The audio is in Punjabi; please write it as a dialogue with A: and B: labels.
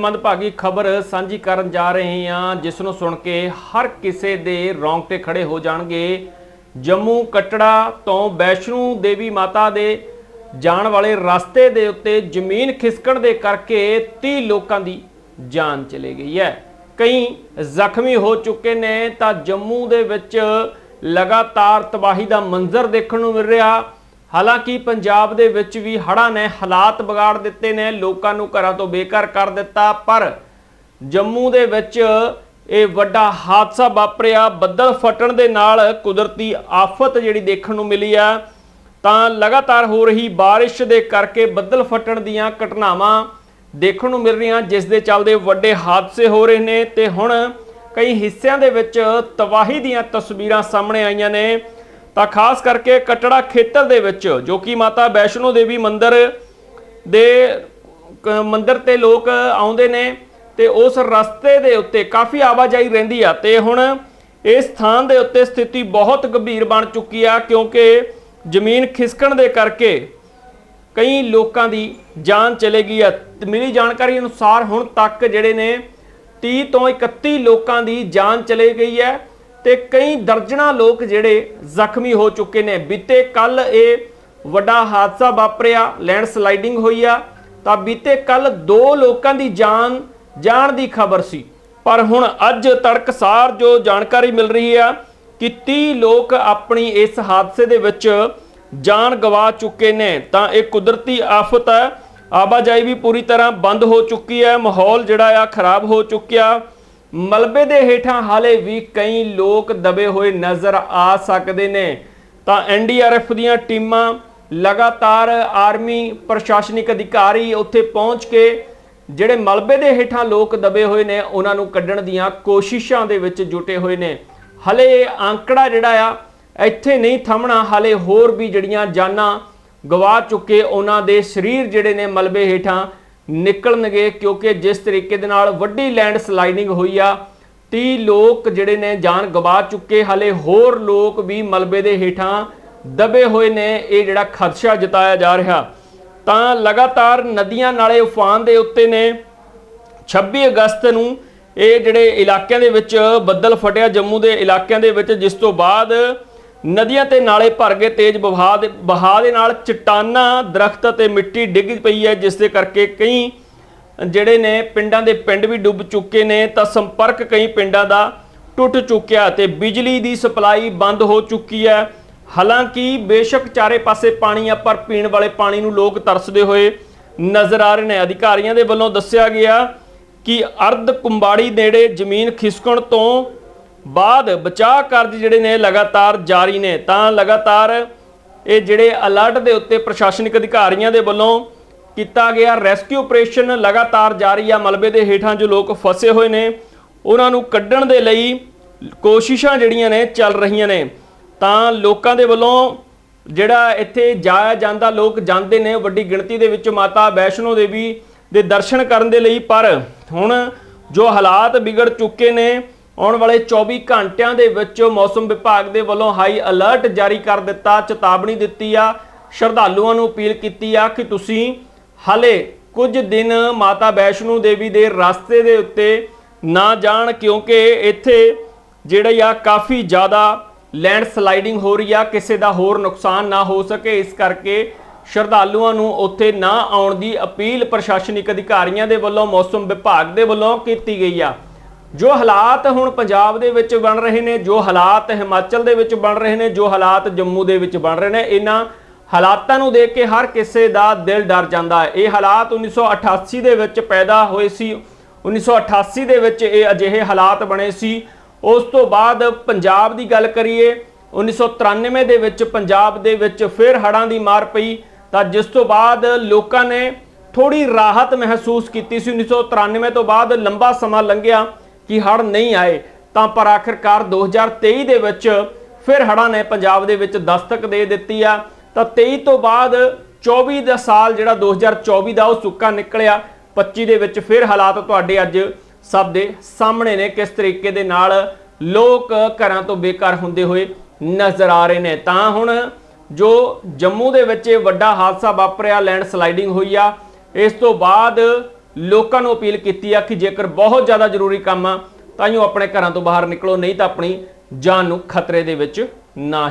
A: ਮੰਦਭਾਗੀ ਖਬਰ ਸਾਂਝੀ ਕਰਨ ਜਾ ਰਹੇ ਹਾਂ, ਜਿਸ ਨੂੰ ਸੁਣ ਕੇ ਹਰ ਕਿਸੇ ਦੇ ਰੌਂਗਟੇ ਖੜੇ ਹੋ ਜਾਣਗੇ। ਜੰਮੂ ਕਟੜਾ ਤੋਂ ਵੈਸ਼ਨੂ ਦੇਵੀ ਮਾਤਾ ਦੇ ਜਾਣ ਵਾਲੇ ਰਸਤੇ ਦੇ ਉੱਤੇ ਜ਼ਮੀਨ ਖਿਸਕਣ ਦੇ ਕਰਕੇ 30 ਲੋਕਾਂ ਦੀ ਜਾਨ ਚਲੀ ਗਈ ਹੈ। ਕਈ ਜ਼ਖਮੀ ਹੋ ਚੁੱਕੇ ਨੇ, ਤਾਂ ਜੰਮੂ ਦੇ ਵਿੱਚ ਲਗਾਤਾਰ ਤਬਾਹੀ ਦਾ ਮੰਜ਼ਰ ਦੇਖਣ ਨੂੰ ਮਿਲ ਰਿਹਾ। ਹਾਲਾਂਕਿ ਪੰਜਾਬ ਦੇ ਵਿੱਚ ਵੀ ਹੜ੍ਹਾਂ ਨੇ ਹਾਲਾਤ ਵਿਗਾੜ ਦਿੱਤੇ ਨੇ, ਲੋਕਾਂ ਨੂੰ ਘਰਾਂ ਤੋਂ ਬੇਘਰ ਕਰ ਦਿੱਤਾ, ਪਰ ਜੰਮੂ ਦੇ ਵਿੱਚ ਇਹ ਵੱਡਾ ਹਾਦਸਾ ਵਾਪਰਿਆ। ਬੱਦਲ ਫਟਣ ਦੇ ਨਾਲ ਕੁਦਰਤੀ ਆਫਤ ਜਿਹੜੀ ਦੇਖਣ ਨੂੰ ਮਿਲੀ ਆ, ਤਾਂ ਲਗਾਤਾਰ ਹੋ ਰਹੀ ਬਾਰਿਸ਼ ਦੇ ਕਰਕੇ ਬੱਦਲ ਫਟਣ ਦੀਆਂ ਘਟਨਾਵਾਂ ਦੇਖਣ ਨੂੰ ਮਿਲ ਰਹੀਆਂ, ਜਿਸ ਦੇ ਚੱਲਦੇ ਵੱਡੇ ਹਾਦਸੇ ਹੋ ਰਹੇ ਨੇ। ਤੇ ਹੁਣ ਕਈ ਹਿੱਸਿਆਂ ਦੇ ਵਿੱਚ ਤਬਾਹੀ ਦੀਆਂ ਤਸਵੀਰਾਂ ਸਾਹਮਣੇ ਆਈਆਂ ਨੇ। ਤਾਂ ਖਾਸ ਕਰਕੇ ਕਟੜਾ ਖੇਤਰ ਦੇ ਵਿੱਚ, ਜੋ ਕਿ ਮਾਤਾ ਵੈਸ਼ਨੋ ਦੇਵੀ ਮੰਦਿਰ ਦੇ, ਕ- ਮੰਦਿਰ ਤੇ ਲੋਕ ਆਉਂਦੇ ਨੇ ਤੇ ਉਸ ਰਸਤੇ ਦੇ ਉੱਤੇ ਕਾਫੀ ਆਵਾਜਾਈ ਰਹਿੰਦੀ ਆ ਤੇ ਹੁਣ ਇਸ ਸਥਾਨ ਦੇ ਉੱਤੇ ਸਥਿਤੀ ਬਹੁਤ ਗੰਭੀਰ ਬਣ ਚੁੱਕੀ ਆ, ਕਿਉਂਕਿ ਜ਼ਮੀਨ ਖਿਸਕਣ ਦੇ ਕਰਕੇ ਕਈ ਲੋਕਾਂ ਦੀ ਜਾਨ ਚਲੇ ਗਈ ਆ। ਮਿਲੀ ਜਾਣਕਾਰੀ ਅਨੁਸਾਰ ਹੁਣ ਤੱਕ ਜਿਹੜੇ ਨੇ 30 ਤੋਂ 31 ਲੋਕਾਂ ਦੀ ਜਾਨ ਚਲੇ ਗਈ ਹੈ। ਤੇ ਕਈ ਦਰਜਣਾ ਲੋਕ ਜਿਹੜੇ ਜ਼ਖਮੀ ਹੋ ਚੁੱਕੇ ਨੇ। ਬੀਤੇ ਕੱਲ ਇਹ ਵੱਡਾ ਹਾਦਸਾ ਵਾਪਰਿਆ, ਲੈਂਡ ਸਲਾਈਡਿੰਗ ਹੋਈ ਆ। ਤਾਂ ਬੀਤੇ ਕੱਲ ਦੋ ਲੋਕਾਂ ਦੀ ਜਾਨ ਜਾਣ ਦੀ ਖਬਰ ਸੀ। ਪਰ ਹੁਣ ਅੱਜ ਤੜਕਸਾਰ ਜੋ ਜਾਣਕਾਰੀ ਮਿਲ ਰਹੀ ਆ ਕਿ 30 ਲੋਕ ਆਪਣੀ ਇਸ ਹਾਦਸੇ ਦੇ ਵਿੱਚ ਜਾਨ ਗਵਾ ਚੁੱਕੇ ਨੇ। ਤਾਂ ਇਹ ਕੁਦਰਤੀ ਆਫਤ ਹੈ ਆਵਾਜਾਈ ਵੀ ਪੂਰੀ ਤਰ੍ਹਾਂ ਬੰਦ ਹੋ ਚੁੱਕੀ ਹੈ ਮਾਹੌਲ ਜਿਹੜਾ ਆ ਖਰਾਬ ਹੋ ਚੁੱਕਿਆ। ਮਲਬੇ ਦੇ ਹੇਠਾਂ ਹਾਲੇ ਵੀ ਕਈ ਲੋਕ ਦਬੇ ਹੋਏ ਨਜ਼ਰ ਆ ਸਕਦੇ ਨੇ। ਤਾਂ ਐਨਡੀਆਰਐਫ ਦੀਆਂ ਟੀਮਾਂ ਲਗਾਤਾਰ ਆਰਮੀ ਪ੍ਰਸ਼ਾਸਨਿਕ ਅਧਿਕਾਰੀ ਉੱਥੇ ਪਹੁੰਚ ਕੇ ਜਿਹੜੇ ਮਲਬੇ ਦੇ ਹੇਠਾਂ ਲੋਕ ਦਬੇ ਹੋਏ ਨੇ, ਉਹਨਾਂ ਨੂੰ ਕੱਢਣ ਦੀਆਂ ਕੋਸ਼ਿਸ਼ਾਂ ਦੇ ਵਿੱਚ ਜੁਟੇ ਹੋਏ ਨੇ। ਹਲੇ ਇਹ ਅੰਕੜਾ ਜਿਹੜਾ ਆ, ਇੱਥੇ ਨਹੀਂ ਥੰਮਣਾ, ਹਲੇ ਹੋਰ ਵੀ ਜਿਹੜੀਆਂ ਜਾਨਾਂ ਗਵਾ ਚੁੱਕੇ ਉਹਨਾਂ ਦੇ ਸਰੀਰ ਜਿਹੜੇ ਨੇ ਮਲਬੇ ਹੇਠਾਂ ਨਿਕਲਣਗੇ ਕਿਉਂਕਿ ਜਿਸ ਤਰੀਕੇ ਦੇ ਨਾਲ ਵੱਡੀ ਲੈਂਡ ਸਲਾਈਡਿੰਗ ਹੋਈ ਆ 30 ਲੋਕ ਜਿਹੜੇ ਨੇ ਜਾਨ ਗਵਾ ਚੁੱਕੇ, ਹਲੇ ਹੋਰ ਲੋਕ ਵੀ ਮਲਬੇ ਦੇ ਹੇਠਾਂ ਦਬੇ ਹੋਏ ਨੇ, ਇਹ ਜਿਹੜਾ ਖਦਸ਼ਾ ਜਤਾਇਆ ਜਾ ਰਿਹਾ। ਤਾਂ ਲਗਾਤਾਰ ਨਦੀਆਂ ਨਾਲੇ ਉਫਾਨ ਦੇ ਉੱਤੇ ਨੇ। 26 ਅਗਸਤ ਨੂੰ ਇਹ ਜਿਹੜੇ ਇਲਾਕਿਆਂ ਦੇ ਵਿੱਚ ਬੱਦਲ ਫਟਿਆ, ਜੰਮੂ ਦੇ ਇਲਾਕਿਆਂ ਦੇ ਵਿੱਚ, ਜਿਸ ਤੋਂ ਬਾਅਦ ਨਦੀਆਂ ਤੇ ਨਾਲੇ ਭਰ ਗਏ ਤੇਜ਼ ਵਹਾਅ ਦੇ ਵਹਾਅ ਦੇ ਨਾਲ ਚਟਾਨਾਂ, ਦਰਖਤ ਅਤੇ ਮਿੱਟੀ ਡਿੱਗ ਪਈ ਹੈ, ਜਿਸ ਦੇ ਕਰਕੇ ਕਈ ਜਿਹੜੇ ਨੇ ਪਿੰਡਾਂ ਦੇ ਪਿੰਡ ਵੀ ਡੁੱਬ ਚੁੱਕੇ ਨੇ, ਤਾਂ ਸੰਪਰਕ ਕਈ ਪਿੰਡਾਂ ਦਾ ਟੁੱਟ ਚੁੱਕਿਆ ਤੇ ਬਿਜਲੀ ਦੀ ਸਪਲਾਈ ਬੰਦ ਹੋ ਚੁੱਕੀ ਹੈ। ਹਾਲਾਂਕਿ ਬੇਸ਼ੱਕ ਚਾਰੇ ਪਾਸੇ ਪਾਣੀ ਆ ਪਰ ਪੀਣ ਵਾਲੇ ਪਾਣੀ ਨੂੰ ਲੋਕ ਤਰਸਦੇ ਹੋਏ ਨਜ਼ਰ ਆ ਰਹੇ ਨੇ। ਅਧਿਕਾਰੀਆਂ ਦੇ ਵੱਲੋਂ ਦੱਸਿਆ ਗਿਆ ਕਿ ਅਰਧ ਕੁੰਬਾੜੀ ਨੇੜੇ ਜ਼ਮੀਨ ਖਿਸਕਣ ਤੋਂ ਬਾਅਦ ਬਚਾਅ ਕਾਰਜ ਜਿਹੜੇ ਨੇ ਲਗਾਤਾਰ ਜਾਰੀ ਨੇ, ਤਾਂ ਲਗਾਤਾਰ ਇਹ ਜਿਹੜੇ ਅਲਰਟ ਦੇ ਉੱਤੇ ਪ੍ਰਸ਼ਾਸਨਿਕ ਅਧਿਕਾਰੀਆਂ ਦੇ ਵੱਲੋਂ ਕੀਤਾ ਗਿਆ ਰੈਸਕਿਊ ਆਪਰੇਸ਼ਨ ਲਗਾਤਾਰ ਜਾਰੀ ਆ। ਮਲਬੇ ਦੇ ਹੇਠਾਂ ਜੋ ਲੋਕ ਫਸੇ ਹੋਏ ਨੇ, ਉਹਨਾਂ ਨੂੰ ਕੱਢਣ ਦੇ ਲਈ ਕੋਸ਼ਿਸ਼ਾਂ ਜਿਹੜੀਆਂ ਨੇ ਚੱਲ ਰਹੀਆਂ ਨੇ। ਤਾਂ ਲੋਕਾਂ ਦੇ ਵੱਲੋਂ ਜਿਹੜਾ ਇੱਥੇ ਜਾਇਆ ਜਾਂਦਾ, ਲੋਕ ਜਾਂਦੇ ਨੇ, ਵੱਡੀ ਗਿਣਤੀ ਦੇ ਵਿੱਚ ਮਾਤਾ ਵੈਸ਼ਨੋ ਦੇਵੀ ਦੇ ਦਰਸ਼ਨ ਕਰਨ ਦੇ ਲਈ। ਪਰ ਹੁਣ ਜੋ ਹਾਲਾਤ ਵਿਗੜ ਚੁੱਕੇ ਨੇ ਆਉਣ ਵਾਲੇ 24 ਘੰਟਿਆਂ ਦੇ ਵਿੱਚ ਮੌਸਮ ਵਿਭਾਗ ਦੇ ਵੱਲੋਂ ਹਾਈ ਅਲਰਟ ਜਾਰੀ ਕਰ ਦਿੱਤਾ, ਚੇਤਾਵਨੀ ਦਿੱਤੀ ਆ, ਸ਼ਰਧਾਲੂਆਂ ਨੂੰ ਅਪੀਲ ਕੀਤੀ ਆ ਕਿ ਤੁਸੀਂ ਹਲੇ ਕੁਝ ਦਿਨ ਮਾਤਾ ਵੈਸ਼ਨੋ ਦੇਵੀ ਦੇ ਰਸਤੇ ਦੇ ਉੱਤੇ ਨਾ ਜਾਣ, ਕਿਉਂਕਿ ਇੱਥੇ ਜਿਹੜੇ ਆ ਕਾਫੀ ਜ਼ਿਆਦਾ ਲੈਂਡ ਸਲਾਈਡਿੰਗ ਹੋ ਰਹੀ ਆ, ਕਿਸੇ ਦਾ ਹੋਰ ਨੁਕਸਾਨ ਨਾ ਹੋ ਸਕੇ। ਇਸ ਕਰਕੇ ਸ਼ਰਧਾਲੂਆਂ ਨੂੰ ਉੱਥੇ ਨਾ ਆਉਣ ਦੀ ਅਪੀਲ ਪ੍ਰਸ਼ਾਸਨਿਕ ਅਧਿਕਾਰੀਆਂ ਦੇ ਵੱਲੋਂ, ਮੌਸਮ ਵਿਭਾਗ ਦੇ ਵੱਲੋਂ ਕੀਤੀ ਗਈ ਆ। ਜੋ ਹਾਲਾਤ ਹੁਣ ਪੰਜਾਬ ਦੇ ਵਿੱਚ ਬਣ ਰਹੇ ਨੇ, ਜੋ ਹਾਲਾਤ ਹਿਮਾਚਲ ਦੇ ਵਿੱਚ ਬਣ ਰਹੇ ਨੇ, ਜੋ ਹਾਲਾਤ ਜੰਮੂ ਦੇ ਵਿੱਚ ਬਣ ਰਹੇ ਨੇ, ਇਹਨਾਂ ਹਾਲਾਤਾਂ ਨੂੰ ਦੇਖ ਕੇ ਹਰ ਕਿਸੇ ਦਾ ਦਿਲ ਡਰ ਜਾਂਦਾ ਹੈ। ਇਹ ਹਾਲਾਤ 1988 ਦੇ ਵਿੱਚ ਪੈਦਾ ਹੋਏ ਸੀ। 1988 ਦੇ ਵਿੱਚ ਇਹ ਅਜਿਹੇ ਹਾਲਾਤ ਬਣੇ ਸੀ। ਉਸ ਤੋਂ ਬਾਅਦ ਪੰਜਾਬ ਦੀ ਗੱਲ ਕਰੀਏ 1993 ਦੇ ਵਿੱਚ ਪੰਜਾਬ ਦੇ ਵਿੱਚ ਫਿਰ ਹੜ੍ਹਾਂ ਦੀ ਮਾਰ ਪਈ। ਤਾਂ ਜਿਸ ਤੋਂ ਬਾਅਦ ਲੋਕਾਂ ਨੇ ਥੋੜੀ ਰਾਹਤ ਮਹਿਸੂਸ ਕੀਤੀ ਸੀ। 1993 ਤੋਂ ਬਾਅਦ ਲੰਬਾ ਸਮਾਂ ਲੰਘਿਆ। ਕਿ ਹੜ੍ਹ ਨਹੀਂ ਆਏ, ਤਾਂ ਪਰ ਆਖਿਰਕਾਰ 2023 ਦੇ ਵਿੱਚ ਫਿਰ ਹੜ੍ਹਾਂ ਨੇ ਪੰਜਾਬ ਦੇ ਵਿੱਚ ਦਸਤਕ ਦੇ ਦਿੱਤੀ ਆ। ਤਾਂ 23 ਤੋਂ ਬਾਅਦ 24 ਦਾ ਸਾਲ ਜਿਹੜਾ 2024 ਦਾ ਉਹ ਸੁੱਕਾ ਨਿਕਲਿਆ। 25 ਦੇ ਵਿੱਚ ਫਿਰ ਹਾਲਾਤ ਤੁਹਾਡੇ ਅੱਜ ਸਭ ਦੇ ਸਾਹਮਣੇ ਨੇ। ਕਿਸ ਤਰੀਕੇ ਦੇ ਨਾਲ ਲੋਕ ਘਰਾਂ ਤੋਂ ਬੇਕਾਰ ਹੁੰਦੇ ਹੋਏ ਨਜ਼ਰ ਆ ਰਹੇ ਨੇ। ਤਾਂ ਹੁਣ ਜੋ ਜੰਮੂ ਦੇ ਵਿੱਚ ਇਹ ਵੱਡਾ ਹਾਦਸਾ ਵਾਪਰਿਆ ਲੈਂਡ ਸਲਾਈਡਿੰਗ ਹੋਈ ਆ, ਇਸ ਤੋਂ ਬਾਅਦ ਲੋਕਾਂ ਨੂੰ ਅਪੀਲ ਕੀਤੀ ਆ ਕਿ ਜੇਕਰ ਬਹੁਤ ਜ਼ਿਆਦਾ ਜ਼ਰੂਰੀ ਕੰਮ ਆ, ਤਾਂ ਹੀ ਉਹ ਆਪਣੇ ਘਰਾਂ ਤੋਂ ਬਾਹਰ ਨਿਕਲੋ, ਨਹੀਂ ਤਾਂ ਆਪਣੀ ਜਾਨ ਨੂੰ ਖਤਰੇ ਦੇ ਵਿੱਚ ਨਾ